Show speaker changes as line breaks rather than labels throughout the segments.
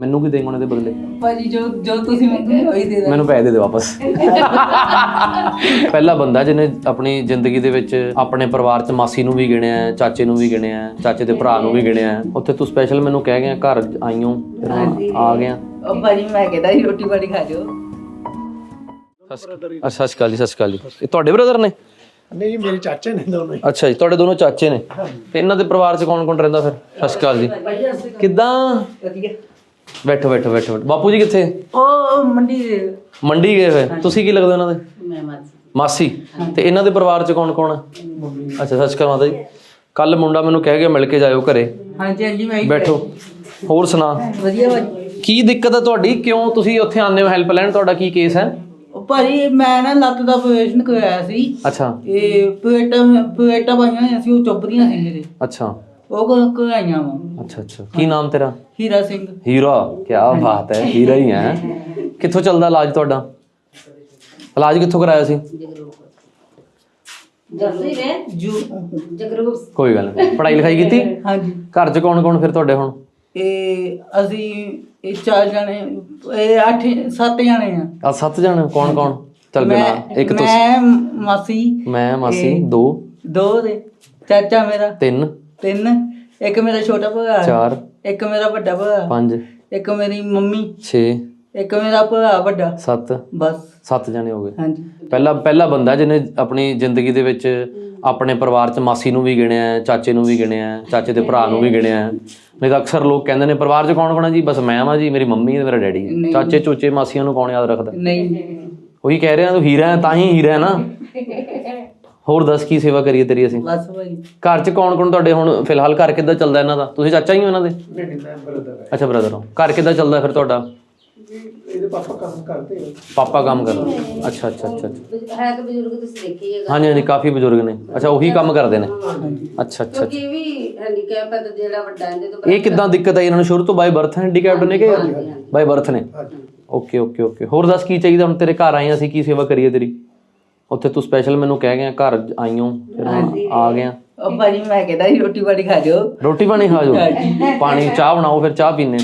ਮੈਨੂੰ ਕੀ ਦੇਂਗੇ ਉਹਨਾਂ ਦੇ ਬਦਲੇ?
ਭਾਜੀ ਜੋ ਜੋ ਤੁਸੀਂ ਮੰਗੋਗੇ ਉਹੀ ਦੇ ਦਾਂ
ਮੈਨੂੰ ਪੈਸੇ ਦੇ ਦਿਓ ਵਾਪਸ। ਪਹਿਲਾ ਬੰਦਾ ਜਿਹਨੇ ਆਪਣੀ ਜ਼ਿੰਦਗੀ ਦੇ ਵਿੱਚ ਆਪਣੇ ਪਰਿਵਾਰ 'ਚ ਮਾਸੀ ਨੂੰ ਵੀ ਗਿਣਿਆ ਚਾਚੇ ਨੂੰ ਵੀ ਗਿਣਿਆ ਚਾਚੇ ਦੇ ਭਰਾ ਨੂੰ ਵੀ ਗਿਣਿਆ। ਉੱਥੇ ਤੂੰ ਸਪੈਸ਼ਲ ਮੈਨੂੰ ਕਹਿ ਗਿਆ ਘਰ ਆਈਓ ਆ ਗਿਆ।
ਉਹ ਭਾਜੀ ਮੈਂ ਕਹਿੰਦਾ ਸੀ ਰੋਟੀ ਪਾਣੀ ਖਾ ਜਾਓ।
ਅੱਛਾ ਸਤਿ ਸ਼੍ਰੀ ਅਕਾਲ ਜੀ ਸਤਿ ਸ਼੍ਰੀ ਅਕਾਲ ਜੀ। ਇਹ ਤੁਹਾਡੇ ਬ੍ਰਦਰ ਨੇ?
ਨਹੀਂ ਜੀ ਮੇਰੇ ਚਾਚੇ ਨੇ ਦੋਨੋਂ ਹੀ।
ਅੱਛਾ ਜੀ ਤੁਹਾਡੇ ਦੋਨੋਂ ਚਾਚੇ ਨੇ। ਤੇ ਇਹਨਾਂ ਦੇ ਪਰਿਵਾਰ 'ਚ ਕੌਣ ਕੌਣ ਰਹਿੰਦਾ ਫਿਰ? ਸਤਿ ਸ਼੍ਰੀ ਅਕਾਲ ਜੀ। ਕਿੱਦਾਂ?
ਵਧੀਆ।
ਬੈਠੋ ਬੈਠੋ ਬੈਠੋ। ਬੈਠੋ। ਬਾਪੂ ਜੀ ਕਿੱਥੇ?
ਉਹ ਮੰਡੀ ਦੇ
ਮੰਡੀ ਗਏ ਹੋਏ। ਤੁਸੀਂ ਕੀ ਲੱਗਦਾ ਇਹਨਾਂ ਦੇ?
ਮੈਂ ਮਾਸੀ।
ਮਾਸੀ। ਤੇ ਇਹਨਾਂ ਦੇ ਪਰਿਵਾਰ 'ਚ ਕੌਣ ਕੌਣ ਹੈ ਅੱਛਾ ਸਤਿ ਸ਼੍ਰੀ ਅਕਾਲ ਮਾਤਾ ਜੀ। ਕੱਲ ਮੁੰਡਾ ਮੈਨੂੰ ਕਹਿ ਗਿਆ ਮਿਲ ਕੇ ਜਾਇਓ ਘਰੇ।
ਹਾਂਜੀ ਹਾਂਜੀ ਮੈਂ ਹੀ
ਬੈਠੋ। ਹੋਰ ਸੁਣਾ?
ਵਧੀਆ ਭਾਜੀ
ਕੀ ਦਿੱਕਤ ਹੈ ਤੁਹਾਡੀ? ਕਿਉਂ ਤੁਸੀਂ ਉੱਥੇ ਆਉਂਦੇ ਹੋ? ਹੈਲਪ ਲੈਣ ਤੁਹਾਡਾ ਕੀ ਕੇਸ ਹੈ?
ਉਹ ਭਾਜੀ ਮੈਂ ਨਾ ਲੱਤ ਦਾ ਆਪਰੇਸ਼ਨ ਕਰਵਾਇਆ ਸੀ।
ਅੱਛਾ।
ਇਹ ਪੇਟਾਂ ਪੇਟਾਂ ਪਾਈਆਂ ਹੋਈਆਂ ਸੀ ਉਹ ਚੁੱਭਦੀਆਂ ਸੀ ਮੇਰੇ।
ਅੱਛਾ।
ਉਹ ਕ- ਕਰਾਈਆਂ ਵਾ।
ਅੱਛਾ ਅੱਛਾ। ਕੀ ਨਾਮ ਤੇਰਾ?
ਹੀਰਾ ਸਿੰਘ।
ਹੀਰਾ ਕੀ ਬਾਤ ਹੈ ਹੀਰਾ ਹੀ ਹੈ। ਕਿੱਥੋਂ ਚੱਲਦਾ ਇਲਾਜ ਤੁਹਾਡਾ? ਇਲਾਜ ਕਿੱਥੋਂ ਕਰਾਇਆ ਸੀ?
ਜੂ।
ਕੋਈ ਗੱਲ ਨਹੀਂ। ਪੜ੍ਹਾਈ ਲਿਖਾਈ ਕੀਤੀ?
ਹਾਂਜੀ।
ਘਰ 'ਚ ਕੌਣ ਕੌਣ ਫਿਰ ਤੁਹਾਡੇ ਹੁਣ?
ਇਹ ਅਸੀਂ ਇਹ ਚਾਰ ਜਣੇ ਇਹ ਅੱਠ ਸੱਤ ਜਣੇ ਆ।
ਆ ਸੱਤ ਜਣੇ ਕੌਣ ਕੌਣ ਚੱਲ
ਮੈਂ
ਬਿਨਾ ਇੱਕ ਤੁਸੀਂ।
ਮੈਂ ਮਾਸੀ
ਮੈਂ ਮਾਸੀ ਦੋ।
ਦੋ ਦੇ ਚਾਚਾ ਮੇਰਾ।
ਤਿੰਨ।
ਤਿੰਨ। ਇੱਕ ਮੇਰਾ ਛੋਟਾ ਭਰਾ
ਚਾਰ।
ਇੱਕ ਮੇਰਾ ਵੱਡਾ ਭਰਾ
ਪੰਜ।
ਇੱਕ ਮੇਰੀ ਮੰਮੀ।
6
ਇੱਕ ਮੇਰਾ ਭਰਾ ਵੱਡਾ।
7
ਬਸ।
ਸੱਤ ਜਣੇ ਹੋ ਗਏ।
ਹਾਂਜੀ।
ਪਹਿਲਾ ਪਹਿਲਾ ਬੰਦਾ ਜਿਹਨੇ ਆਪਣੀ ਜ਼ਿੰਦਗੀ ਦੇ ਵਿੱਚ ਆਪਣੇ ਪਰਿਵਾਰ 'ਚ ਮਾਸੀ ਨੂੰ ਵੀ ਗਿਣਿਆ ਚਾਚੇ ਨੂੰ ਵੀ ਗਿਣਿਆ ਚਾਚੇ ਦੇ ਭਰਾ ਨੂੰ ਵੀ ਗਿਣਿਆ। ਨਹੀਂ ਤਾਂ ਅਕਸਰ ਲੋਕ ਕਹਿੰਦੇ ਨੇ ਪਰਿਵਾਰ 'ਚ ਕੌਣ ਕੌਣ ਜੀ? ਬਸ ਮੈਂ ਵਾਂ ਜੀ ਮੇਰੀ ਮੰਮੀ ਤੇ ਮੇਰਾ ਡੈਡੀ। ਚਾਚੇ ਚੋਚੇ ਮਾਸੀਆਂ ਨੂੰ ਕੌਣ ਯਾਦ ਰੱਖਦਾ?
ਨਹੀਂ।
ਉਹੀ ਕਹਿ ਰਿਹਾ ਤੂੰ ਹੀਰਾ ਹੈ ਤਾਂ ਹੀ ਹੀਰਾ ਹੈ ਨਾ? ਹੋਰ ਦੱਸ ਕੀ ਸੇਵਾ ਕਰੀਏ ਤੇਰੀ ਅਸੀਂ?
ਬਸ ਭਾਈ।
ਘਰ 'ਚ ਕੌਣ ਕੌਣ ਤੁਹਾਡੇ ਹੁਣ ਫਿਲਹਾਲ ਘਰ ਕਿੱਦਾਂ ਚੱਲਦਾ ਇਹਨਾਂ ਦਾ? ਤੁਸੀਂ ਚਾਚਾ ਹੀ ਹੋ ਇਹਨਾਂ ਦੇ?
ਨਹੀਂ ਮੈਂ ਬਰਦਰ ਹੈ।
ਅੱਛਾ ਬ੍ਰਦਰ ਹੋ। ਘਰ ਕਿੱਦਾਂ ਚੱਲਦਾ ਫਿਰ ਤੁਹਾਡਾ?
ਇਹਦੇ ਪਾਪਾ ਕੰਮ ਕਰਦੇ ਆ।
ਪਾਪਾ ਕੰਮ ਕਰਦੇ। ਅੱਛਾ ਅੱਛਾ ਅੱਛਾ ਅੱਛਾ।
ਹੈ ਤਾਂ ਬਜ਼ੁਰਗ ਤੁਸੀਂ ਦੇਖੇ ਹੀ ਹੈਗਾ।
ਹਾਂਜੀ ਹਾਂਜੀ ਕਾਫੀ ਬਜ਼ੁਰਗ ਨੇ। ਅੱਛਾ ਉਹੀ ਕੰਮ ਕਰਦੇ ਨੇ? ਅੱਛਾ ਅੱਛਾ
ਕਿਉਂਕਿ ਇਹ ਵੀ ਹੈਂਡੀਕੈਪ ਹੈ ਤੇ ਜਿਹੜਾ ਵੱਡਾ ਇਹਦੇ ਤੋਂ
ਇਹ ਕਿੱਦਾਂ ਦਿੱਕਤ ਆਈ ਇਹਨਾਂ ਨੂੰ? ਸ਼ੁਰੂ ਤੋਂ ਬਾਈ ਬਰਥ ਹੈਂਡੀਕੈਪਡ ਨੇ ਕਿ ਬਾਈ ਬਰਥ ਨੇ? Okay okay okay. ਹੋਰ ਦੱਸ ਕੀ ਚਾਹੀਦਾ ਹੁਣ ਤੇਰੇ ਘਰ ਆਏ ਹਾਂ ਅਸੀਂ? ਕੀ ਸੇਵਾ ਕਰੀਏ ਤੇਰੀ? ਉੱਥੇ ਤੂੰ ਸਪੈਸ਼ਲ ਮੈਨੂੰ ਕਹਿ ਗਿਆ ਘਰ ਆਈਓ ਫਿਰ ਹੁਣ ਆ ਗਿਆ।
ਉਹ ਭਾਜੀ ਮੈਂ ਕਹਿੰਦਾ ਸੀ ਰੋਟੀ ਪਾਣੀ ਖਾ ਜਾਓ।
ਰੋਟੀ ਪਾਣੀ ਖਾ ਜਾਓ? ਪਾਣੀ ਚਾਹ ਬਣਾਓ ਫਿਰ ਚਾਹ ਪੀਨੇ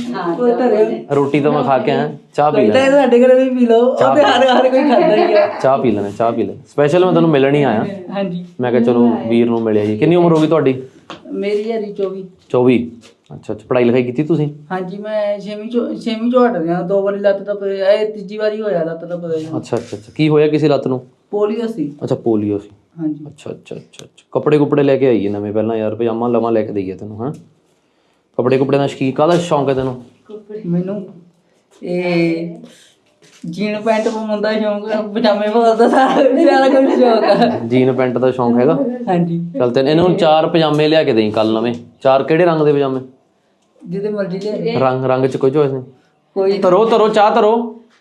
ਰੋਟੀ ਤਾਂ ਮੈਂ ਖਾ ਕੇ ਆਇਆ ਚਾਹ ਪੀ ਲੈ
ਤੁਹਾਡੇ ਘਰੇ ਵੀ ਪੀ ਲਓ ਉਹ ਤੇ ਹਰ ਹਰ ਕੋਈ ਖਾਂਦਾ ਹੀ ਆ।
ਚਾਹ ਪੀ ਲੈਣਾ ਚਾਹ ਪੀ ਲੈ ਸਪੈਸ਼ਲ ਮੈਂ ਤੁਹਾਨੂੰ ਮਿਲਣ ਹੀ ਆਇਆ।
ਹਾਂਜੀ।
ਮੈਂ ਕਿਹਾ ਚਲੋ ਵੀਰ ਨੂੰ ਮਿਲਿਆ ਜੀ। ਕਿੰਨੀ ਉਮਰ ਹੋ ਗਈ ਤੁਹਾਡੀ?
ਮੇਰੀ ਹਰੀ 24
24 ਅੱਛਾ ਅੱਛਾ। ਪੜ੍ਹਾਈ ਲਿਖਾਈ ਕੀਤੀ ਤੁਸੀਂ?
ਹਾਂਜੀ ਮੈਂ ਛੇਵੀਂ ਚੋਂ ਛੇਵੀਂ ਚੋਂ ਹਟ ਗਿਆ। ਦੋ ਵਾਰੀ ਲੱਤ ਦਾ ਇਹ ਤੀਜੀ ਵਾਰੀ ਹੋਇਆ ਲੱਤ ਦਾ
ਅੱਛਾ ਅੱਛਾ ਅੱਛਾ। ਕੀ ਹੋਇਆ ਕਿਸੇ ਲੱਤ ਨੂੰ?
ਪੋਲੀਓ ਸੀ।
ਅੱਛਾ ਪੋਲੀਓ ਸੀ।
ਹਾਂਜੀ।
ਅੱਛਾ ਅੱਛਾ ਅੱਛਾ ਕੱਪੜੇ ਕੁਪੜੇ ਲੈ ਕੇ ਆਈਏ ਨਵੇਂ ਪਹਿਲਾਂ ਯਾਰ ਪਜਾਮਾ ਲਵਾਂ ਲੈ ਕੇ ਦਈਏ ਤੈਨੂੰ ਹਾਂ? ਕੱਪੜੇ ਕੁਪੜੇ ਦਾ ਸ਼ੌਕੀਨ ਕਾਹਦਾ ਸ਼ੌਂਕ ਹੈ ਤੈਨੂੰ?
ਮੈਨੂੰ ਇਹ ਜੀਨ ਪੈਂਟ ਪਾਉਣ ਦਾ ਸ਼ੌਂਕ ਆ, ਪਜਾਮੇ ਪਾਉਣ ਦਾ ਸਾਰਾ ਕੁਝ ਸ਼ੌਂਕ ਆ
ਜੀਨ ਪੈਂਟ ਦਾ ਸ਼ੌਂਕ ਹੈਗਾ?
ਹਾਂਜੀ।
ਚੱਲ ਤੈਨੂੰ ਇਹਨਾਂ ਨੂੰ ਚਾਰ ਪਜਾਮੇ ਲਿਆ ਕੇ ਦੇਈਂ ਕੱਲ ਨਵੇਂ। ਚਾਰ ਕਿਹੜੇ ਰੰਗ ਦੇ ਪਜਾਮੇ?
ਜਿਹਦੇ ਮਰਜ਼ੀ ਲੈ
ਰੰਗ ਰੰਗ ਚ ਕੋਈ ਚੋਇਸ ਨਹੀਂ।
ਕੋਈ
ਤਰੋ ਤਰੋ ਚਾਹ ਤਰੋ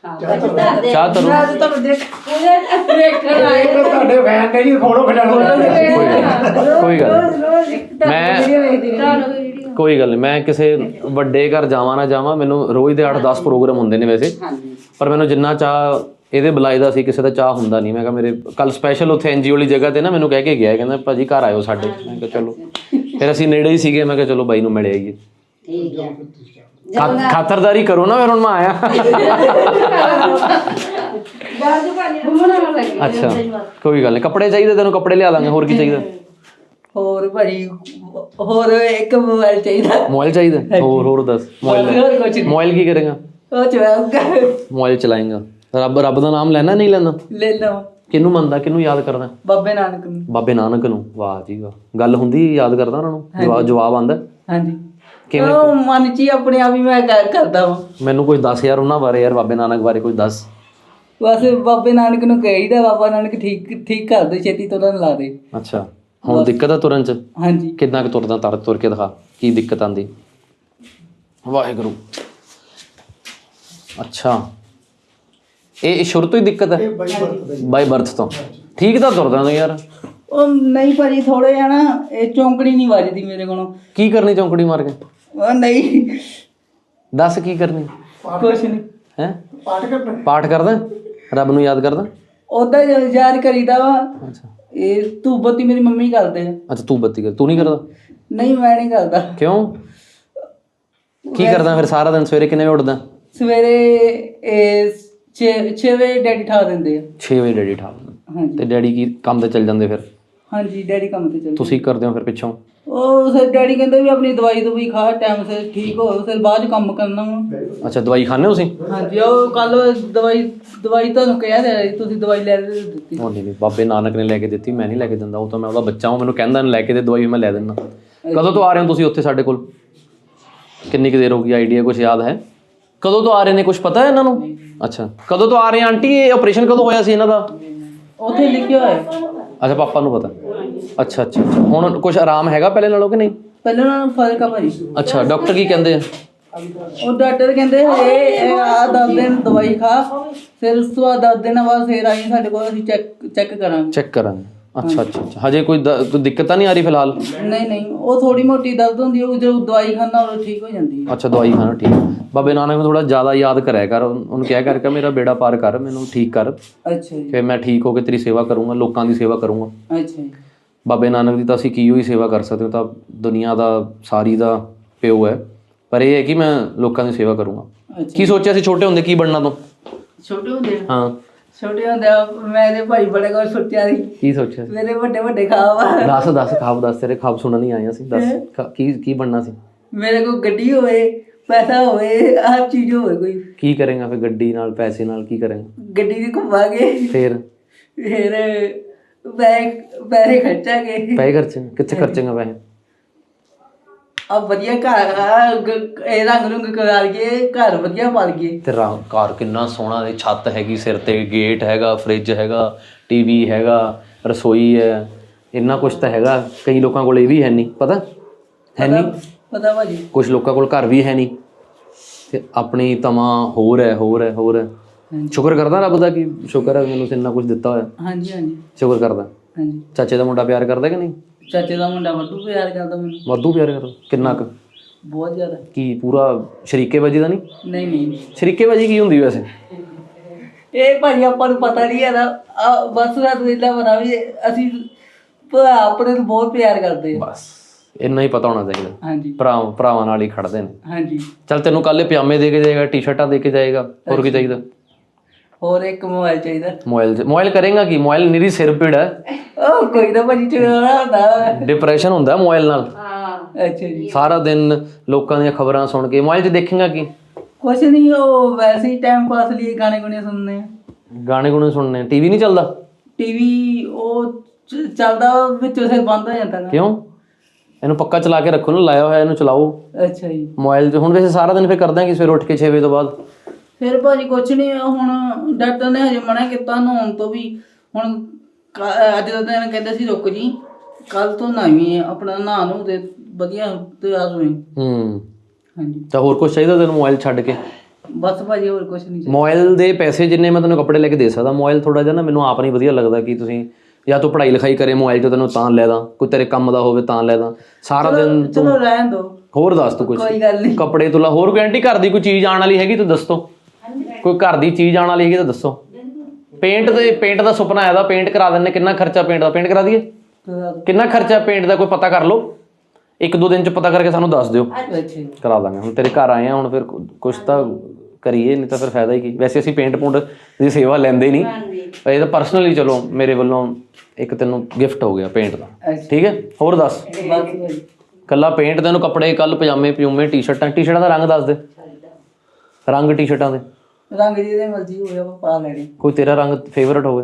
ਚਾਹ ਤਰੋ
ਤੁਹਾਨੂੰ ਦੇਖ
ਇਹ ਤਾਂ ਤੁਹਾਡੇ ਫੈਨ ਨੇ ਜੀ ਫੋਟੋ ਖਿਚਾਉਣਾ
ਕੋਈ ਗੱਲ। ਮੈਂ ਕੋਈ ਗੱਲ ਨਹੀਂ ਮੈਂ ਕਿਸੇ ਵੱਡੇ ਘਰ ਜਾਵਾਂ ਨਾ ਜਾਵਾਂ ਮੈਨੂੰ ਰੋਜ਼ ਦੇ 8-10 ਪ੍ਰੋਗਰਾਮ ਹੁੰਦੇ ਨੇ ਵੈਸੇ। ਪਰ ਮੈਨੂੰ ਜਿੰਨਾ ਚਾਹ ਇਹਦੇ ਬੁਲਾਏ ਦਾ ਸੀ ਕਿਸੇ ਦਾ ਚਾਹ ਹੁੰਦਾ ਨਹੀਂ। ਮੈਂ ਕਿਹਾ ਮੇਰੇ ਕੱਲ ਸਪੈਸ਼ਲ ਉੱਥੇ ਐਨਜੀਓ ਵਾਲੀ ਜਗ੍ਹਾ ਤੇ ਨਾ ਮੈਨੂੰ ਕਹਿ ਕੇ ਗਿਆ ਕਹਿੰਦਾ ਭਾਜੀ ਘਰ ਆਇਓ ਸਾਡੇ। ਮੈਂ ਕਿਹਾ ਚਲੋ। ਫਿਰ ਅਸੀਂ ਨੇੜੇ ਹੀ ਸੀਗੇ ਮੈਂ ਕਿਹਾ ਚਲੋ ਬਾਈ ਨੂੰ ਮਿਲ ਆਈਏ।
ਠੀਕ ਹੈ।
ਖਾ- ਖਾਤਰਦਾਰੀ ਕਰੋ ਨਾ ਫਿਰ ਹੁਣ ਮੈਂ ਆਇਆ। ਅੱਛਾ ਕੋਈ ਗੱਲ ਨਹੀਂ। ਕੱਪੜੇ ਚਾਹੀਦੇ ਤੈਨੂੰ? ਕੱਪੜੇ ਲਿਆ ਦਾਂਗੇ ਹੋਰ ਕੀ ਚਾਹੀਦਾ?
ਹੋਰ ਭਾਜੀ ਹੋਰ ਇੱਕ ਮੋਬਾਈਲ ਚਾਹੀਦਾ।
ਮੋਬਾਈਲ ਚਾਹੀਦਾ? ਹੋਰ ਹੋਰ ਦੱਸ। ਮੋਬਾਈਲ
ਹੋਰ ਕੁਝ ਨਹੀਂ।
ਮੋਬਾਈਲ ਕੀ ਕਰੇਗਾ?
ਉਹ ਚਲਾਉਂਗਾ
ਮੋਬਾਈਲ ਚਲਾਏਗਾ। ਰੱਬ ਰੱਬ ਦਾ ਨਾਮ ਲੈਣਾ ਨਹੀਂ ਲੈਣਾ?
ਲੈ ਲਓ
ਕਿਹਨੂੰ ਮੰਨਦਾ ਕਿਹਨੂੰ ਯਾਦ ਕਰਦਾ?
ਬਾਬੇ ਨਾਨਕ ਨੂੰ।
ਬਾਬੇ ਨਾਨਕ ਨੂੰ। ਵਾਹ ਜੀ ਵਾਹ। ਗੱਲ ਹੁੰਦੀ ਯਾਦ ਕਰਦਾ ਉਹਨਾਂ ਨੂੰ? ਜਵਾਬ ਜਵਾਬ ਆਂਦਾ
ਹਾਂਜੀ।
ਕਿਵੇਂ?
ਉਹ ਮਨ ਚ ਹੀ ਆਪਣੇ ਆਪ ਹੀ ਮੈਂ ਕਰ- ਕਰਦਾ ਵਾਂ।
ਮੈਨੂੰ ਕੋਈ ਦੱਸ ਯਾਰ ਉਹਨਾਂ ਬਾਰੇ ਯਾਰ ਬਾਬੇ ਨਾਨਕ ਬਾਰੇ ਕੋਈ ਦੱਸ।
ਬਸ ਬਾਬੇ ਨਾਨਕ ਨੂੰ ਕਹੀਦਾ ਬਾਬਾ ਨਾਨਕ ਠੀਕ ਠੀਕ ਕਰ ਦੇ ਛੇਤੀ ਤੋਂ ਲਾ ਦੇ।
ਅੱਛਾ। ਹੁਣ ਦਿੱਕਤ ਆ ਤੁਰਨ ਚ?
ਹਾਂਜੀ।
ਕਿੰਨਾ ਕੁ ਤੁਰਦਾ ਤਰ ਤੁਰ ਕੇ ਦਿਖਾ। ਕੀ ਦਿੱਕਤ ਆਂਦੀ ਵਾਹਿਗੁਰੂ। ਅੱਛਾ। ਇਹ ਸ਼ੁਰੂ ਤੋਂ ਹੀ ਦਿੱਕਤ ਹੈ?
ਇਹ ਬਾਈ
ਬਰਥ ਤੋਂ ਠੀਕ ਤਾਂ ਤੁਰਦਾ ਤੂੰ ਯਾਰ।
ਉਹ ਨਹੀਂ ਭਾਜੀ ਥੋੜੇ ਜਿਹਾ ਨਾ ਇਹ ਚੌਂਕੜੀ ਨਹੀਂ ਵੱਜਦੀ ਮੇਰੇ ਕੋਲੋਂ।
ਕੀ ਕਰਨੀ ਚੌਂਕੜੀ ਮਾਰ ਕੇ?
ਉਹ ਨਹੀਂ।
ਦੱਸ ਕੀ ਕਰਨੀ?
ਕੁਛ ਨਹੀਂ।
ਹੈ?
ਪਾਠ ਕਰਨਾ।
ਪਾਠ ਕਰਦਾ? ਰੱਬ ਨੂੰ ਯਾਦ ਕਰਦਾ?
ਉਦਾਂ ਯਾਦ ਕਰੀਦਾ ਵਾ।
ਅੱਛਾ।
ਇਹ ਤੂੰ ਬੱਤੀ ਮੇਰੀ ਮੰਮੀ ਕਰਦੇ ਆ।
ਅੱਛਾ ਤੂੰ ਬੱਤੀ ਕਰ। ਤੂੰ ਨਹੀਂ ਕਰਦਾ?
ਨਹੀਂ ਮੈਂ ਨਹੀਂ ਕਰਦਾ।
ਕਿਉਂ? ਕੀ ਕਰਦਾ ਫਿਰ ਸਾਰਾ ਦਿਨ? ਸਵੇਰੇ ਕਿੰਨੇ ਵਜੇ ਉੱਠਦਾ?
ਸਵੇਰੇ ਇਹ 6 6 ਵਜੇ ਡੈਡੀ ਠਾ ਦਿੰਦੇ ਆ।
6 ਵਜੇ ਡੈਡੀ ਠਾ
ਹਾਂਜੀ।
ਤੇ ਡੈਡੀ ਕੀ ਕੰਮ ਤੇ ਚੱਲ ਜਾਂਦੇ ਫਿਰ?
ਹਾਂਜੀ ਡੈਡੀ ਕੰਮ ਤੇ ਚੱਲ
ਤੁਸੀਂ ਕਰਦੇ ਹੋ ਫਿਰ ਪਿੱਛੋਂ?
ਉਹ ਫਿਰ ਡੈਡੀ ਕਹਿੰਦੇ ਵੀ ਆਪਣੀ ਦਵਾਈ ਦਵਾਈ ਖਾ ਟਾਈਮ ਸਿਰ ਠੀਕ ਹੋ ਫਿਰ ਬਾਅਦ ਚ ਕੰਮ ਕਰਨਾ ਵਾ।
ਅੱਛਾ ਦਵਾਈ ਹੋ ਤੁਸੀਂ?
ਹਾਂਜੀ ਉਹ ਕੱਲ ਦਵਾਈ ਦਵਾਈ ਤੁਹਾਨੂੰ ਕਹਿ ਰਿਹਾ ਸੀ, ਤੁਸੀਂ ਦਵਾਈ ਲੈ ਦਿੱਤੀ।
ਉਹ ਨਹੀਂ ਨਹੀਂ ਬਾਬੇ ਨਾਨਕ ਨੇ ਲੈ ਕੇ ਦਿੱਤੀ ਮੈਂ ਨਹੀਂ ਲੈ ਕੇ ਦਿੰਦਾ ਉਹ ਤਾਂ ਮੈਂ ਉਹਦਾ ਬੱਚਾ ਹਾਂ ਮੈਨੂੰ ਕਹਿੰਦਾ ਲੈ ਕੇ ਦੇ ਦਵਾਈ ਮੈਂ ਲੈ ਦਿੰਦਾ। ਕਦੋਂ ਤੋਂ ਆ ਰਹੇ ਹੋ ਤੁਸੀਂ ਉੱਥੇ ਸਾਡੇ ਕੋਲ? ਕਿੰਨੀ ਕੁ ਦੇਰ ਹੋ ਗਈ ਆਈਡੀਆ ਕੁਝ ਯਾਦ ਹੈ? ਕਦੋਂ ਤੋਂ ਆ ਰਹੇ ਨੇ ਕੁਝ ਪਤਾ ਹੈ ਇਹਨਾਂ ਨੂੰ? ਅੱਛਾ। ਕਦੋਂ ਤੋਂ ਆ ਰਹੇ ਆ? ਆਂਟੀ ਇਹ ਆਪਰੇਸ਼ਨ ਕਦੋਂ ਹੋਇਆ ਸੀ ਇਹਨਾਂ ਦਾ?
ਉੱਥੇ ਲਿਖਿਆ ਹੋਇਆ।
ਅੱਛਾ ਪਾਪਾ ਨੂੰ ਪਤਾ। ਅੱਛਾ ਅੱਛਾ ਅੱਛਾ। ਹੁਣ ਕੁਝ ਆਰਾਮ ਹੈਗਾ ਪਹਿਲੇ ਨਾਲੋਂ ਕਿ ਨਹੀਂ?
ਪਹਿਲਾਂ ਨਾਲ ਫ਼ਰਕ ਆ ਭਾਜੀ।
ਅੱਛਾ ਡਾਕਟਰ ਕੀ ਕਹਿੰਦੇ ਆ?
ਉਹ ਡਾਕਟਰ ਕਹਿੰਦੇ ਹਜੇ ਆ ਦਸ ਦਿਨ ਦਵਾਈ ਖਾ ਫਿਰ ਉਸ ਤੋਂ ਬਾਅਦ ਦਸ ਦਿਨਾਂ ਬਾਅਦ ਫਿਰ ਆਈ ਸਾਡੇ ਕੋਲ ਅਸੀਂ ਚੈੱਕ ਚੈੱਕ ਕਰਾਂਗੇ।
ਚੈੱਕ ਕਰਾਂਗੇ। ਅੱਛਾ ਅੱਛਾ ਅੱਛਾ। ਹਜੇ ਕੋਈ ਦ- ਕੋਈ ਦਿੱਕਤ ਤਾਂ ਨਹੀਂ ਆ ਰਹੀ ਫਿਲਹਾਲ?
ਨਹੀਂ ਨਹੀਂ। ਉਹ ਥੋੜੀ ਮੋਟੀ ਦਰਦ ਹੁੰਦੀ ਹੈ ਉਹ ਜਦੋਂ ਦਵਾਈ ਖਾਂਦਾ ਉਹ ਠੀਕ ਹੋ ਜਾਂਦੀ ਹੈ।
ਅੱਛਾ ਦਵਾਈ ਖਾਣਾ ਠੀਕ। ਬਾਬੇ ਨਾਨਕ ਨੂੰ ਥੋੜਾ ਜ਼ਿਆਦਾ ਯਾਦ ਕਰਿਆ ਕਰ। ਉਹਨ- ਉਹਨੂੰ ਕਿਹਾ ਕਰ ਕਿ ਮੇਰਾ ਬੇੜਾ ਪਾਰ ਕਰ ਮੈਨੂੰ ਠੀਕ ਕਰ।
ਅੱਛਾ ਜੀ।
ਫਿਰ ਮੈਂ ਠੀਕ ਹੋ ਕੇ ਤੇਰੀ ਸੇਵਾ ਕਰੂੰਗਾ ਲੋਕਾਂ ਦੀ ਸੇਵਾ ਕਰੂੰਗਾ।
ਅੱਛਾ ਜੀ।
ਬਾਬੇ ਨਾਨਕ ਦੀ ਤਾਂ ਅਸੀਂ ਕੀ ਹੋਈ ਸੇਵਾ ਕਰ ਸਕਦੇ ਹੋ ਤਾਂ ਦੁਨੀਆ ਦਾ ਸਾਰੀ ਦਾ ਪਿਓ ਹੈ। ਪਰ ਇਹ ਹੈ ਕਿ ਮੈਂ ਲੋਕਾਂ ਦੀ ਸੇਵਾ ਕਰੂੰਗਾ।
ਅੱਛਾ
ਕੀ ਸੋਚਿਆ ਸੀ ਛੋਟੇ ਹੁੰਦੇ ਕੀ ਬਣਨਾ ਤੂੰ?
ਛੋਟੇ ਹੁੰਦੇ?
ਹਾਂ।
ਛੋਟੇ ਹੁੰਦੇ ਮੈਂ ਤੇ ਭਾਈ ਬੜੇ ਕੋਲ ਸੋਚਿਆ ਸੀ।
ਕੀ ਸੋਚਿਆ ਸੀ?
ਮੇਰੇ ਵੱਡੇ ਵੱਡੇ ਖਾਬ ਆ।
ਦੱਸ ਦੱਸ ਖਾਬ ਦੱਸ ਤੇਰੇ ਖਾਬ ਸੁਣਨ ਨਹੀਂ ਆਇਆ ਸੀ ਦੱਸ ਖਾ- ਕੀ ਕੀ ਬਣਨਾ ਸੀ?
ਮੇਰੇ ਕੋਲ ਗੱਡੀ ਹੋਵੇ ਪੈਸਾ ਹੋਵੇ ਹਰ ਚੀਜ਼ ਹੋਵੇ ਕੋਈ।
ਕੀ ਕਰੇਗਾ ਫਿਰ ਗੱਡੀ ਨਾਲ ਪੈਸੇ ਨਾਲ ਕੀ ਕਰੇਗਾ?
ਗੱਡੀ ਦੀ ਘੁੰਮਾਂਗੇ।
ਫਿਰ?
ਫਿਰ ਪੈਸੇ ਪੈਸੇ ਖਰਚਾਂਗੇ।
ਪੈਸੇ ਖਰਚੇ ਕਿੱਥੇ ਖਰਚੇਗਾ ਪੈਸੇ?
ਆ ਵਧੀਆ ਘਰ ਆ ਗ- ਇਹ ਰੰਗ ਰੁੰਗ ਕਰਾ ਲਈਏ ਘਰ ਵਧੀਆ ਪਾ ਲਈਏ
ਤੇ ਰਾ- ਘਰ ਕਿੰਨਾ ਸੋਹਣਾ ਤੇ ਛੱਤ ਹੈਗੀ ਸਿਰ ਤੇ ਗੇਟ ਹੈਗਾ ਫ੍ਰਿਜ ਹੈਗਾ ਟੀਵੀ ਹੈਗਾ ਰਸੋਈ ਹੈ। ਇੰਨਾ ਕੁਝ ਤਾਂ ਹੈਗਾ ਕਈ ਲੋਕਾਂ ਕੋਲ ਇਹ ਵੀ ਹੈ ਨਹੀਂ ਪਤਾ? ਹੈ ਨਹੀਂ?
ਪਤਾ ਭਾਜੀ।
ਕੁਝ ਲੋਕਾਂ ਕੋਲ ਘਰ ਵੀ ਹੈ ਨਹੀਂ। ਤੇ ਆਪਣੀ ਤਮਾ ਹੋਰ ਹੈ ਹੋਰ ਹੈ ਹੋਰ ਹੈ।
ਹਾਂਜੀ।
ਸ਼ੁਕਰ ਕਰਦਾ ਰੱਬ ਦਾ ਕਿ ਸ਼ੁਕਰ ਹੈ ਮੈਨੂੰ ਇੰਨਾ ਕੁਝ ਦਿੱਤਾ ਹੋਇਆ।
ਹਾਂਜੀ ਹਾਂਜੀ।
ਸ਼ੁਕਰ ਕਰਦਾ।
ਹਾਂਜੀ।
ਚਾਚੇ ਦਾ ਮੁੰਡਾ ਪਿਆਰ ਕਰਦਾ ਕਿ ਨਹੀਂ?
ਚਾਚੇ ਦਾ ਮੁੰਡਾ ਵੱਡੂ ਪਿਆਰ ਕਰਦਾ ਮੈਨੂੰ।
ਵਾਧੂ ਪਿਆਰ ਕਰਦਾ? ਕਿੰਨਾ ਕੁ?
ਬਹੁਤ ਜ਼ਿਆਦਾ।
ਕੀ ਪੂਰਾ ਸ਼ਰੀਕੇਬਾਜੀ ਦਾ ਨਹੀਂ?
ਨਹੀਂ ਨਹੀਂ
ਸ਼ਰੀਕੇਬਾਜੀ ਕੀ ਹੁੰਦੀ ਵੈਸੇ?
ਇਹ ਭਾਜੀ ਆਪਾਂ ਨੂੰ ਪਤਾ ਨਹੀਂ ਹੈ ਨਾ ਬਸ ਰਾਤ ਵੇਲਾ ਬਣਾ ਵੀ ਅਸੀਂ ਭਰਾ ਆਪਣੇ ਨੂੰ ਬਹੁਤ ਪਿਆਰ ਕਰਦੇ ਆ।
ਬਸ। ਇੰਨਾ ਹੀ ਪਤਾ ਹੋਣਾ ਚਾਹੀਦਾ।
ਹਾਂਜੀ।
ਭਰਾ ਭਰਾਵਾਂ ਨਾਲ ਹੀ ਖੜਦੇ ਨੇ।
ਹਾਂਜੀ।
ਚੱਲ ਤੈਨੂੰ ਕੱਲ ਇਹ ਪਜਾਮੇ ਦੇ ਕੇ ਜਾਏਗਾ ਟੀ-ਸ਼ਰਟਾਂ ਦੇ ਕੇ ਜਾਏਗਾ ਹੋਰ ਕੀ ਚਾਹੀਦਾ?
ਹੋਰ ਇੱਕ ਮੋਬਾਈਲ ਚਾਹੀਦਾ।
ਮੋਬਾਈਲ ਮੋਬਾਈਲ ਕਰੇਗਾ ਕੀ? ਮੋਬਾਈਲ ਨਿਰੀ ਸਿਰ ਪੀੜ। ਹੈ
ਉਹ ਕੋਈ ਨਾ ਭਾਜੀ ਚੁਰਾ ਹੁੰਦਾ।
ਡਿਪਰੈਸ਼ਨ ਹੁੰਦਾ ਮੋਬਾਈਲ ਨਾਲ।
ਅੱਛਾ ਜੀ।
ਸਾਰਾ ਦਿਨ ਲੋਕਾਂ ਦੀਆਂ ਖਬਰਾਂ ਸੁਣ ਕੇ ਮੋਬਾਈਲ 'ਚ ਦੇਖੇਗਾ ਕੀ?
ਕੁਛ ਨਹੀਂ ਉਹ ਵੈਸੇ ਹੀ ਟਾਈਮ ਪਾਸ ਲਈ ਗਾਣੇ ਗੁਣੇ ਸੁਣਨੇ ਆ।
ਗਾਣੇ ਗੁਣੇ ਸੁਣਨੇ ਟੀਵੀ ਨਹੀਂ ਚੱਲਦਾ?
ਟੀਵੀ ਉਹ ਚੱਲਦਾ ਵਿੱਚੋਂ ਫਿਰ ਬੰਦ ਹੋ ਜਾਂਦਾ
ਕਿਉਂ? ਇਹਨੂੰ ਪੱਕਾ ਚਲਾ ਕੇ ਰੱਖੋ ਨਾ ਲਾਇਆ ਹੋਇਆ ਇਹਨੂੰ ਚਲਾਓ।
ਅੱਛਾ ਜੀ।
ਮੋਬਾਈਲ 'ਚ ਹੁਣ ਵੈਸੇ ਸਾਰਾ ਦਿਨ ਫੇਰ ਕਰਦਾ ਕਿ? ਸਵੇਰ ਉੱਠ ਕੇ 6 ਵਜੇ ਤੋਂ ਬਾਅਦ।
ਫਿਰ ਭਾਜੀ ਕੁਛ ਨਹੀਂ ਹੁਣ ਡਾਕਟਰ ਨੇ ਹਜੇ ਮਨਾ ਕੀਤਾ ਨਹਾਉਣ ਤੋਂ ਵੀ। ਹੁਣ ਕ- ਅੱਜ ਦਾ ਦਿਨ ਕਹਿੰਦੇ ਸੀ ਰੁਕ ਜੀ ਕੱਲ ਤੋਂ ਨਹਾਵੀਂ ਆਪਣਾ ਨਹਾ ਨੂੰ ਤੇ ਵਧੀਆ ਤਿਆਰ ਹੋਈ
ਹੂੰ।
ਹਾਂਜੀ।
ਤਾਂ ਹੋਰ ਕੁਝ ਚਾਹੀਦਾ ਤੈਨੂੰ ਮੋਬਾਈਲ ਛੱਡ ਕੇ?
ਬਸ ਭਾਜੀ ਹੋਰ ਕੁਛ ਨਹੀਂ ਚਾਹੀਦਾ।
ਮੋਬਾਈਲ ਦੇ ਪੈਸੇ ਜਿੰਨੇ ਮੈਂ ਤੈਨੂੰ ਕੱਪੜੇ ਲੈ ਕੇ ਦੇ ਸਕਦਾ ਮੋਬਾਈਲ ਥੋੜਾ ਜਿਹਾ ਨਾ ਮੈਨੂੰ ਆਪ ਨਹੀਂ ਵਧੀਆ ਲੱਗਦਾ ਕਿ ਤੁਸੀਂ ਜਾਂ ਤੂੰ ਪੜ੍ਹਾਈ ਲਿਖਾਈ ਕਰੇ ਮੋਬਾਈਲ 'ਚ ਤੈਨੂੰ ਤਾਂ ਲੈ ਦਾਂ। ਕੋਈ ਤੇਰੇ ਕੰਮ ਦਾ ਹੋਵੇ ਤਾਂ ਲੈ ਦਾਂ। ਸਾਰਾ ਦਿਨ ਤੂੰ
ਚਲੋ ਰਹਿਣ ਦੋ।
ਹੋਰ ਦੱਸ ਤੂੰ ਕੁਝ
ਕੋਈ ਗੱਲ ਨਹੀਂ
ਕੱਪੜੇ ਤੁਲਾ ਹੋਰ ਆਂਟੀ ਘਰ ਦੀ ਕੋਈ ਚੀਜ਼ ਆਉਣ ਵਾਲੀ ਹੈਗੀ ਤੂੰ ਦੱਸੋ ਕੋਈ ਘਰ ਦੀ ਚੀਜ਼ ਆਉਣ ਵਾਲੀ ਹੈਗੀ ਤਾਂ ਦੱਸੋ। ਪੇਂਟ ਦੇ ਪੇਂਟ ਦਾ ਸੁਪਨਾ ਆਇਆ ਦਾ ਪੇਂਟ ਕਰਾ ਦਿੰਨੇ ਕਿੰਨਾ ਖਰਚਾ ਪੇਂਟ ਦਾ? ਪੇਂਟ ਕਰਾ ਦਈਏ? ਕਿੰਨਾ ਖਰਚਾ ਪੇਂਟ ਦਾ ਕੋਈ ਪਤਾ ਕਰ ਲਓ। ਇੱਕ ਦੋ ਦਿਨ ਚ ਪਤਾ ਕਰਕੇ ਸਾਨੂੰ ਦੱਸ ਦਿਓ। ਕਰਾ ਦਾਂਗੇ। ਹੁਣ ਤੇਰੇ ਘਰ ਆਏ ਆ ਹੁਣ ਫਿਰ ਕੁਝ ਤਾਂ ਕਰੀਏ ਨਹੀਂ ਤਾਂ ਫਿਰ ਫਾਇਦਾ ਹੀ ਕੀ? ਵੈਸੇ ਅਸੀਂ ਪੇਂਟ ਪੁੰਟ ਦੀ ਸੇਵਾ ਲੈਂਦੇ ਨਹੀਂ। ਇਹ ਤਾਂ ਪਰਸਨਲੀ ਚਲੋ ਮੇਰੇ ਵੱਲੋਂ ਇੱਕ ਤੈਨੂੰ ਗਿਫਟ ਹੋ ਗਿਆ ਪੇਂਟ ਦਾ। ਠੀਕ ਹੈ? ਹੋਰ ਦੱਸ। ਕੱਲਾ ਪੇਂਟ ਤੈਨੂੰ ਕੱਪੜੇ ਕੱਲ ਪਜਾਮੇ ਪਜੂਮੇ ਟੀ-ਸ਼ਰਟਾਂ ਟੀ-ਸ਼ਰਟਾਂ ਦਾ ਰੰਗ ਦੱਸ ਦੇ। ਰੰਗ ਟੀ-ਸ਼ਰਟਾਂ ਦੇ?
ਰੰਗ ਜਿਹਦੇ ਮਰਜ਼ੀ ਹੋਵੇ ਆਪਾਂ ਪਾ ਲੈਣੇ।
ਕੋਈ ਤੇਰਾ ਰੰਗ ਫੇਵਰਟ ਹੋਵੇ?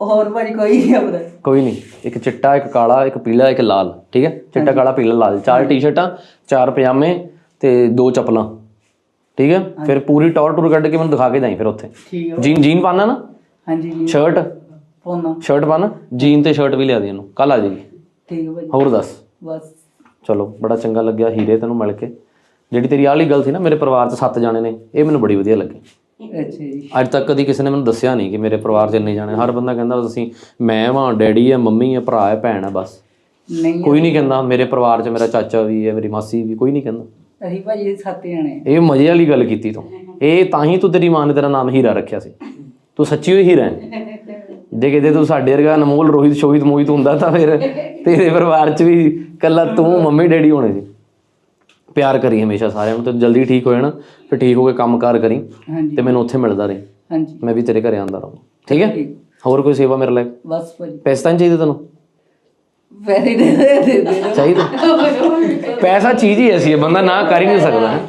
ਹੋਰ ਭਾਜੀ ਕੋਈ ਨਹੀਂ ਆਪਣਾ
ਕੋਈ ਨਹੀਂ ਇੱਕ ਚਿੱਟਾ ਇੱਕ ਕਾਲਾ ਇੱਕ ਪੀਲਾ ਇੱਕ ਲਾਲ ਠੀਕ ਹੈ? ਚਿੱਟਾ ਕਾਲਾ ਪੀਲਾ ਲਾਲ। ਚਾਰ ਟੀ-ਸ਼ਰਟਾਂ ਚਾਰ ਪਜਾਮੇ ਤੇ ਦੋ ਚੱਪਲਾਂ ਠੀਕ ਹੈ? ਫਿਰ ਪੂਰੀ ਟੌਰ ਟੂਰ ਕੱਢ ਕੇ ਮੈਨੂੰ ਦਿਖਾ ਕੇ ਜਾਈ ਫਿਰ ਉੱਥੇ।
ਠੀਕ ਹੈ।
ਜੀਨ ਜੀਨ ਪਾਣਾ ਨਾ?
ਹਾਂਜੀ ਜੀ
ਸ਼ਰਟ?
ਪੋਨਾ
ਸ਼ਰਟ ਪਾਣਾ ਜੀਨ ਤੇ ਸ਼ਰਟ ਵੀ ਲਿਆ ਦੀ ਇਹਨੂੰ। ਕੱਲ ਆ ਜਾਏਗੀ।
ਠੀਕ ਹੈ ਭਾਜੀ।
ਹੋਰ ਦੱਸ।
ਬਸ।
ਚਲੋ ਬੜਾ ਚੰਗਾ ਲੱਗਿਆ ਹੀਰੇ ਤੈਨੂੰ ਮਿਲ ਕੇ। ਜਿਹੜੀ ਤੇਰੀ ਆਹ ਵਾਲੀ ਗੱਲ ਸੀ ਨਾ ਮੇਰੇ ਪਰਿਵਾਰ 'ਚ ਸੱਤ ਜਾਣੇ ਨੇ ਇਹ ਮੈਨੂੰ ਬੜੀ ਵਧੀਆ ਲੱਗੀ।
ਅੱਛਾ ਜੀ।
ਅੱਜ ਤੱਕ ਕਦੀ ਕਿਸੇ ਨੇ ਮੈਨੂੰ ਦੱਸਿਆ ਨਹੀਂ ਕਿ ਮੇਰੇ ਪਰਿਵਾਰ 'ਚ ਇੰਨੇ ਜਾਣੇ ਹਰ ਬੰਦਾ ਕਹਿੰਦਾ ਅਸੀਂ ਮੈਂ ਵਾਂ ਡੈਡੀ ਹੈ ਮੰਮੀ ਹੈ ਭਰਾ ਹੈ ਭੈਣ ਹੈ ਬਸ।
ਨਹੀਂ
ਕੋਈ ਨਹੀਂ ਕਹਿੰਦਾ ਮੇਰੇ ਪਰਿਵਾਰ 'ਚ ਮੇਰਾ ਚਾਚਾ ਵੀ ਹੈ ਮੇਰੀ ਮਾਸੀ ਵੀ ਕੋਈ ਨਹੀਂ ਕਹਿੰਦਾ।
ਅਸੀਂ ਭਾਜੀ ਸੱਤ ਜਣੇ
ਇਹ ਮਜ਼ੇ ਵਾਲੀ ਗੱਲ ਕੀਤੀ ਤੂੰ। ਇਹ ਤਾਂ ਹੀ ਤੂੰ ਤੇਰੀ ਮਾਂ ਨੇ ਤੇਰਾ ਨਾਮ ਹੀਰਾ ਰੱਖਿਆ ਸੀ। ਤੂੰ ਸੱਚੀ ਹੋਈ ਹੀਰਾ ਹੈ। ਜੇ ਕਿਤੇ ਤੂੰ ਸਾਡੇ ਵਰਗਾ ਅਨਮੋਲ ਰੋਹਿਤ ਸ਼ੋਹਿਤ ਮੋਹਿਤ ਹੁੰਦਾ ਤਾਂ ਫਿਰ ਤੇਰੇ ਪਰਿਵਾਰ 'ਚ ਵੀ ਕੱਲਾ ਤੂੰ ਮੰਮੀ ਡੈਡੀ ਹੋਣੇ ਸੀ। ਪਿਆਰ ਕਰੀ ਹਮੇਸ਼ਾ ਸਾਰਿਆਂ ਨੂੰ ਤੇ ਜਲਦੀ ਠੀਕ ਹੋ ਜਾਣਾ ਫਿਰ ਠੀਕ ਹੋ ਕੇ ਕੰਮਕਾਰ ਕਰੀ
ਹਾਂਜੀ।
ਤੇ ਮੈਨੂੰ ਉੱਥੇ ਮਿਲਦਾ ਰਹੇ।
ਹਾਂਜੀ।
ਮੈਂ ਵੀ ਤੇਰੇ ਘਰੇ ਆਉਂਦਾ ਰਹਾਂ। ਠੀਕ ਹੈ? ਹੋਰ ਕੋਈ ਸੇਵਾ ਮੇਰੇ ਲਈ
ਬਸ ਭਾਜੀ।
ਪੈਸੇ ਤਾਂ ਨਹੀਂ ਚਾਹੀਦੇ ਤੈਨੂੰ?
ਪੈਸੇ ਦੇ ਦੇ ਦੇ ਦੇ।
ਚਾਹੀਦਾ? ਪੈਸਾ ਚੀਜ਼ ਹੀ ਐਸੀ ਹੈ ਬੰਦਾ ਨਾ ਕਰ ਹੀ ਨਹੀਂ ਸਕਦਾ। ਹੈ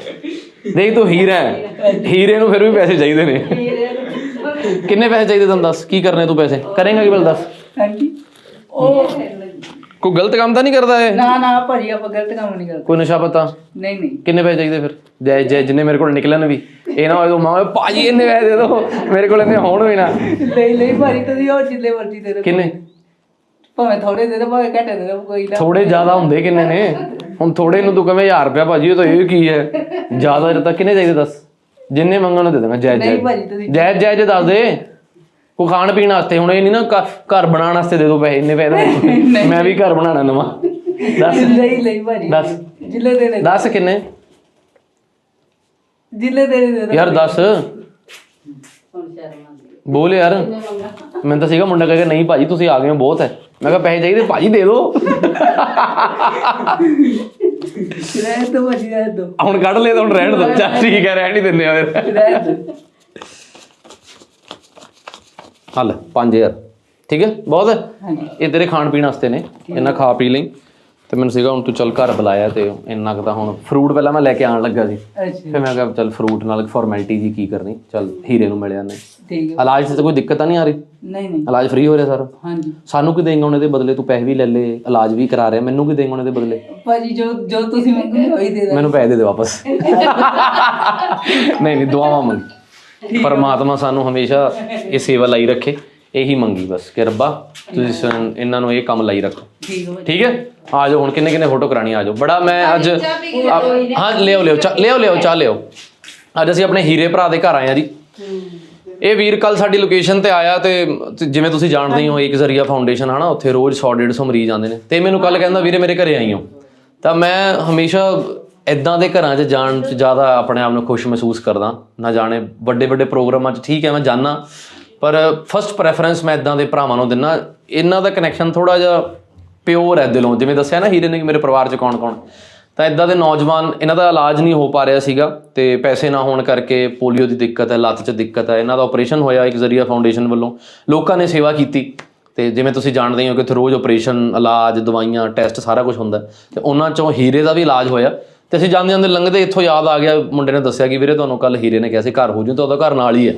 ਦੇਖ ਤੂੰ ਹੀਰਾ ਹੈ। ਹੀਰੇ ਨੂੰ ਫਿਰ ਵੀ ਪੈਸੇ ਚਾਹੀਦੇ ਨੇ। ਕਿੰਨੇ ਪੈਸੇ ਚਾਹੀਦੇ ਤੈਨੂੰ ਦੱਸ? ਕੀ ਕਰਨੇ ਤੂੰ ਪੈਸੇ? ਕਰੇਂਗਾ ਕੀ ਬਲ ਦੱਸ?
ਹਾਂਜੀ। ਉਹ
ਕੋਈ ਗਲਤ ਕੰਮ ਤਾਂ ਨਹੀਂ ਕਰਦਾ ਇਹ?
ਨਾ ਨਾ ਭਾਜੀ ਆਪਾਂ ਗਲਤ ਕੰਮ ਨਹੀਂ ਕਰਦੇ।
ਕੋਈ ਨਸ਼ਾ ਪਤਾ?
ਨਹੀਂ ਨਹੀਂ।
ਕਿੰਨੇ ਪੈਸੇ ਚਾਹੀਦੇ ਫਿਰ? ਜੈ ਜੈ ਜਿੰਨੇ ਮੇਰੇ ਕੋਲ ਨਿਕਲਣ ਵੀ। ਇਹ ਨਾ ਹੋਏ ਮਾਂ ਭਾਜੀ ਇੰਨੇ ਪੈਸੇ ਦੇ ਦਿਓ ਮੇਰੇ ਕੋਲ ਇੰਨੇ ਹੋਣ ਵੀ ਨਾ।
ਨਹੀਂ ਨਹੀਂ ਭਾਜੀ ਤੁਸੀਂ ਉਹ ਜਿੱਲੇ ਮਰਜ਼ੀ ਦੇ ਦਿਓ।
ਕਿੰਨੇ?
ਭਾਵੇਂ ਥੋੜੇ ਦੇ ਦਿਓ ਭਾਵੇਂ ਘੱਟ ਦੇ ਕੋਈ ਨਾ।
ਥੋੜੇ ਜ਼ਿਆਦਾ ਹੁੰਦੇ ਕਿੰਨੇ ਨੇ? ਹੁਣ ਥੋੜੇ ਨੂੰ ਤੂੰ ਕਵੇਂ 1000 ਰੁਪਇਆ ਭਾਜੀ ਉਹ ਤਾਂ ਇਹ ਕੀ ਹੈ? ਜ਼ਿਆਦਾ ਤਾਂ ਕਿੰਨੇ ਚਾਹੀਦੇ ਦੱਸ? ਜਿੰਨੇ ਮੰਗਣ ਨੂੰ ਦੇ ਦਾਂਗਾ ਜੈ ਜੈ।
ਨਹੀਂ ਭਾਜੀ ਤੁਸੀਂ
ਜੈ ਜੈ ਜੇ ਦੱਸ ਦੇ। ਕੋ ਖਾਣ ਪੀਣ ਵਾਸਤੇ ਹੁਣ ਇਹ ਨਹੀਂ ਨਾ ਘ- ਘਰ ਬਣਾਉਣ ਵਾਸਤੇ ਦੇ ਦੋ ਪੈਸੇ ਇੰਨੇ ਪੈਸੇ ਮੈਂ ਵੀ ਘਰ ਬਣਾਉਣਾ ਨਵਾਂ। ਦੱਸ।
ਨਹੀਂ ਨਹੀਂ ਭਾਜੀ।
ਦੱਸ।
ਜਿੱਲੇ ਦੇ ਦੇ।
ਦੱਸ ਕਿੰਨੇ?
ਜਿੱਲੇ ਦੇ ਦੇ ਦੇ। ਦਿਓ।
ਯਾਰ ਦੱਸ। ਬੋਲ ਯਾਰ। ਮੈਨੂੰ ਤਾਂ ਸੀਗਾ ਮੁੰਡਾ ਕਹੇਗਾ ਨਹੀਂ ਭਾਜੀ ਤੁਸੀਂ ਆ ਗਏ ਹੋ ਬਹੁਤ ਹੈ। ਮੈਂ ਕਿਹਾ ਪੈਸੇ ਚਾਹੀਦੇ ਭਾਜੀ ਦੇ ਦਿਓ
ਰਹਿ ਦੋ ਭਾਜੀ ਦੋ।
ਹੁਣ ਕੱਢ ਲੈ ਤਾਂ ਹੁਣ ਰਹਿਣ ਦੋ। ਚੱਲ ਠੀਕ ਹੈ ਰਹਿਣ ਹੀ ਦਿੰਦੇ ਆ ਫਿਰ।
ਰਹਿ ਦੋ।
ਹਲ 5000 ਠੀਕ ਹੈ? ਬਹੁਤ ਹੈ? ਇਹ ਤੇਰੇ ਖਾਣ ਪੀਣ ਵਾਸਤੇ ਨੇ। ਇਹਨਾਂ ਖਾ ਪੀ ਲਈ। ਤੇ ਮੈਨੂੰ ਸੀਗਾ ਹੁਣ ਤੂੰ ਚੱਲ ਘਰ ਬੁਲਾਇਆ ਤੇ ਇੰਨਾ ਕੁ ਤਾਂ ਹੁਣ ਫਰੂਟ ਪਹਿਲਾਂ ਮੈਂ ਲੈ ਕੇ ਆਉਣ ਲੱਗਾ ਸੀ। ਫਿਰ ਮੈਂ ਕਿਹਾ ਚੱਲ ਫਰੂਟ ਨਾਲ ਫਾਰਮੈਲਿਟੀ ਜੀ ਕੀ ਕਰਨੀ? ਚੱਲ ਹੀਰੇ ਨੂੰ ਮਿਲਿਆ ਨੇ
ਠੀਕ ਹੈ।
ਇਲਾਜ ਤੇ ਕੋਈ ਦਿੱਕਤ ਤਾਂ ਨਹੀਂ ਆ ਰਹੀ?
ਨਹੀਂ ਨਹੀਂ।
ਇਲਾਜ ਫ੍ਰੀ ਹੋ ਰਿਹਾ ਸਾਰਾ?
ਹਾਂਜੀ।
ਸਾਨੂੰ ਕੀ ਦੇਂਗਾ ਉਹਨੇ ਦੇ ਬਦਲੇ? ਤੂੰ ਪੈਸੇ ਵੀ ਲੈ ਲੈ ਇਲਾਜ ਵੀ ਕਰਾ ਰਿਹਾ। ਮੈਨੂੰ ਕੀ ਦੇਂਗਾ ਉਹਨੇ ਦੇ ਬਦਲੇ?
ਭਾਜੀ ਜੋ ਜੋ ਤੁਸੀਂ ਮੰਗੋਗੇ ਉਹੀ ਦੇ ਦਾਂ
ਮੈਨੂੰ ਪੈਸੇ ਦੇ ਦੇ ਵਾਪਸ। ਨਹੀਂ ਨਹੀਂ ਦੁਆਵਾਂ ਮੰਗੀ। ਪਰਮਾਤਮਾ ਸਾਨੂੰ ਹਮੇਸ਼ਾ ਇਹ ਸੇਵਾ ਲਈ ਰੱਖੇ ਇਹੀ ਮੰਗੀ ਬਸ ਕਿ ਰੱਬਾ ਤੁਸੀਂ ਸਾਨੂੰ- ਇਹਨਾਂ ਨੂੰ ਇਹ ਕੰਮ ਲਈ ਰੱਖੋ।
ਠੀਕ ਹੈ ਭਾਜੀ।
ਠੀਕ ਹੈ? ਆ ਜਾਓ ਹੁਣ ਕਿੰਨੇ ਕਿੰਨੇ ਫੋਟੋ ਕਰਾਣੀ ਆ ਜਾਓ। ਬੜਾ ਮੈਂ ਅੱਜ ਆ- ਹਾਂ ਲਿਓ ਲਿਓ ਚਾਹ ਲਿਓ ਲਿਓ ਚਾਹ ਲਿਓ ਅੱਜ ਅਸੀਂ ਆਪਣੇ ਹੀਰੇ ਭਰਾ ਦੇ ਘਰ ਆਏ ਆ ਜੀ। ਇਹ ਵੀਰ ਕੱਲ ਸਾਡੀ ਲੋਕੇਸ਼ਨ ਤੇ ਆਇਆ ਤੇ ਤੇ ਜਿਵੇਂ ਤੁਸੀਂ ਜਾਣਦੇ ਹੀ ਹੋ ਇੱਕ ਜ਼ਰੀਆ ਫਾਊਂਡੇਸ਼ਨ ਹਨਾ ਉੱਥੇ ਰੋਜ਼ 100 150 ਮਰੀਜ਼ ਆਉਂਦੇ ਨੇ। ਤੇ ਮੈਨੂੰ ਕੱਲ ਕਹਿੰਦਾ ਵੀਰੇ ਮੇਰੇ ਘਰੇ ਆਈ ਹੋ ਤਾਂ ਮੈਂ ਹਮੇਸ਼ਾ ਇਦਾਂ ਦੇ ਘਰਾਂ 'ਚ ਜਾਣ 'ਚ ਜ਼ਿਆਦਾ ਆਪਣੇ ਆਪ ਨੂੰ ਖੁਸ਼ ਮਹਿਸੂਸ ਕਰਦਾ, ਨਾ ਜਾਣੇ ਵੱਡੇ ਵੱਡੇ ਪ੍ਰੋਗਰਾਮਾਂ 'ਚ, ਠੀਕ ਹੈ ਮੈਂ ਜਾਣਾ ਪਰ ਫਸਟ ਪ੍ਰੈਫਰੈਂਸ ਮੈਂ ਇਦਾਂ ਦੇ ਭਰਾਵਾਂ ਨੂੰ ਦਿੰਨਾ, ਇਹਨਾਂ ਦਾ ਕਨੈਕਸ਼ਨ ਥੋੜਾ ਜਿਹਾ ਪਿਓਰ ਹੈ ਦਿਲੋਂ। ਜਿਵੇਂ ਦੱਸਿਆ ਨਾ ਹੀਰੇ ਨੇ ਕਿ ਮੇਰੇ ਪਰਿਵਾਰ 'ਚ ਕੌਣ ਕੌਣ। ਤਾਂ ਇਦਾਂ ਦੇ ਨੌਜਵਾਨ, ਇਹਨਾਂ ਦਾ ਇਲਾਜ ਨਹੀਂ ਹੋ ਪਾ ਰਿਹਾ ਸੀਗਾ ਤੇ ਪੈਸੇ ਨਾ ਹੋਣ ਕਰਕੇ ਪੋਲੀਓ ਦੀ ਦਿੱਕਤ ਹੈ, ਲੱਤ 'ਚ ਦਿੱਕਤ ਹੈ। ਇਹਨਾਂ ਦਾ ਆਪਰੇਸ਼ਨ ਹੋਇਆ ਇੱਕ ਜ਼ਰੀਆ ਫਾਊਂਡੇਸ਼ਨ ਵੱਲੋਂ। ਲੋਕਾਂ ਨੇ ਸੇਵਾ ਕੀਤੀ ਤੇ ਜਿਵੇਂ ਤੁਸੀਂ ਜਾਣਦੇ ਹੀ ਹੋ ਕਿ ਇੱਥੇ ਰੋਜ਼ ਆਪਰੇਸ਼ਨ ਇਲਾਜ, ਦਵਾਈਆਂ ਟੈਸਟ ਸਾਰਾ ਕੁਝ ਹੁੰਦਾ। ਹੈ। ਤੇ ਉਹਨਾਂ 'ਚੋਂ ਹੀਰੇ ਦਾ ਵੀ ਇਲਾਜ ਹੋਇਆ। ਤੇ ਅਸੀਂ ਜਾਂਦੇ ਜਾਂਦੇ ਲੰਘਦੇ ਇੱਥੋਂ ਯਾਦ ਆ ਗਿਆ ਮੁੰਡੇ ਨੇ ਦੱਸਿਆ ਕਿ ਵੀਰੇ ਤੁਹਾਨੂੰ ਕੱਲ ਹੀਰੇ ਨੇ ਕਿਹਾ ਸੀ ਘਰ ਹੋ ਜੂ ਤਾਂ ਉਹਦਾ ਘਰ ਨਾਲ ਹੀ ਹੈ।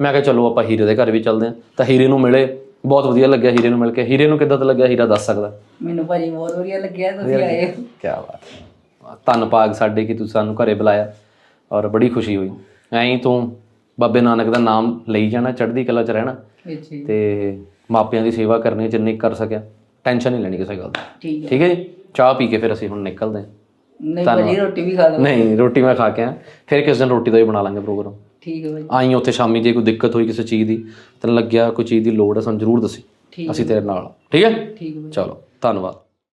ਮੈਂ ਕਿਹਾ ਚਲੋ ਆਪਾਂ ਹੀਰੇ ਦੇ ਘਰ ਵੀ ਚੱਲਦੇ ਹਾਂ। ਤਾਂ ਹੀਰੇ ਨੂੰ ਮਿਲੇ ਬਹੁਤ ਵਧੀਆ ਲੱਗਿਆ ਹੀਰੇ ਨੂੰ ਮਿਲ ਕੇ। ਹੀਰੇ ਨੂੰ ਕਿੱਦਾਂ ਦਾ ਲੱਗਿਆ ਹੀਰਾ ਦੱਸ ਸਕਦਾ?
ਮੈਨੂੰ ਭਾਜੀ ਬਹੁਤ ਵਧੀਆ ਲੱਗਿਆ ਤੁਸੀਂ ਆਏ।
ਕੀ ਬਾਤ ਹੈ। ਧੰਨ ਭਾਗ ਸਾਡੇ ਕਿ ਤੁਸੀਂ ਸਾਨੂੰ ਘਰੇ ਬੁਲਾਇਆ ਔਰ ਬੜੀ ਖੁਸ਼ੀ ਹੋਈ। ਐਂ ਤੂੰ ਬਾਬੇ ਨਾਨਕ ਦਾ ਨਾਮ ਲਈ ਜਾਣਾ ਚੜ੍ਹਦੀ ਕਲਾ 'ਚ ਰਹਿਣਾ। ਤੇ ਮਾਪਿਆਂ ਦੀ ਸੇਵਾ ਕਰਨੀ ਜਿੰਨੀ ਕਰ ਸਕਿਆ। ਟੈਨਸ਼ਨ ਨਹੀਂ ਲੈਣੀ ਕਿਸੇ ਗੱਲ ਦੀ।
ਠੀਕ ਹੈ
ਜੀ? ਚਾਹ ਪੀ ਕੇ ਫਿਰ ਅਸੀਂ ਹੁਣ ਨਿਕਲਦੇ ਹਾਂ।
ਨਹੀਂ ਭਾਜੀ ਰੋਟੀ ਵੀ ਖਾ ਲਓ।
ਨਹੀਂ ਰੋਟੀ ਮੈਂ ਖਾ ਕੇ ਆਇਆ। ਫਿਰ ਕਿਸ ਦਿਨ ਰੋਟੀ ਦਾ ਵੀ ਬਣਾ ਲਾਂਗੇ ਪ੍ਰੋਗਰਾਮ?
ਠੀਕ ਹੈ ਭਾਜੀ।
ਆਈ ਉੱਥੇ ਸ਼ਾਮੀ ਜੇ ਕੋਈ ਦਿੱਕਤ ਹੋਈ ਕਿਸੇ ਚੀਜ਼ ਦੀ ਤੈਨੂੰ ਲੱਗਿਆ ਕੋਈ ਚੀਜ਼ ਦੀ ਲੋੜ ਹੈ ਸਾਨੂੰ ਜ਼ਰੂਰ ਦੱਸੀ। ਅਸੀਂ ਤੇਰੇ ਨਾਲ। ਠੀਕ ਹੈ?
ਠੀਕ ਹੈ।
ਚਲੋ ਧੰਨਵਾਦ।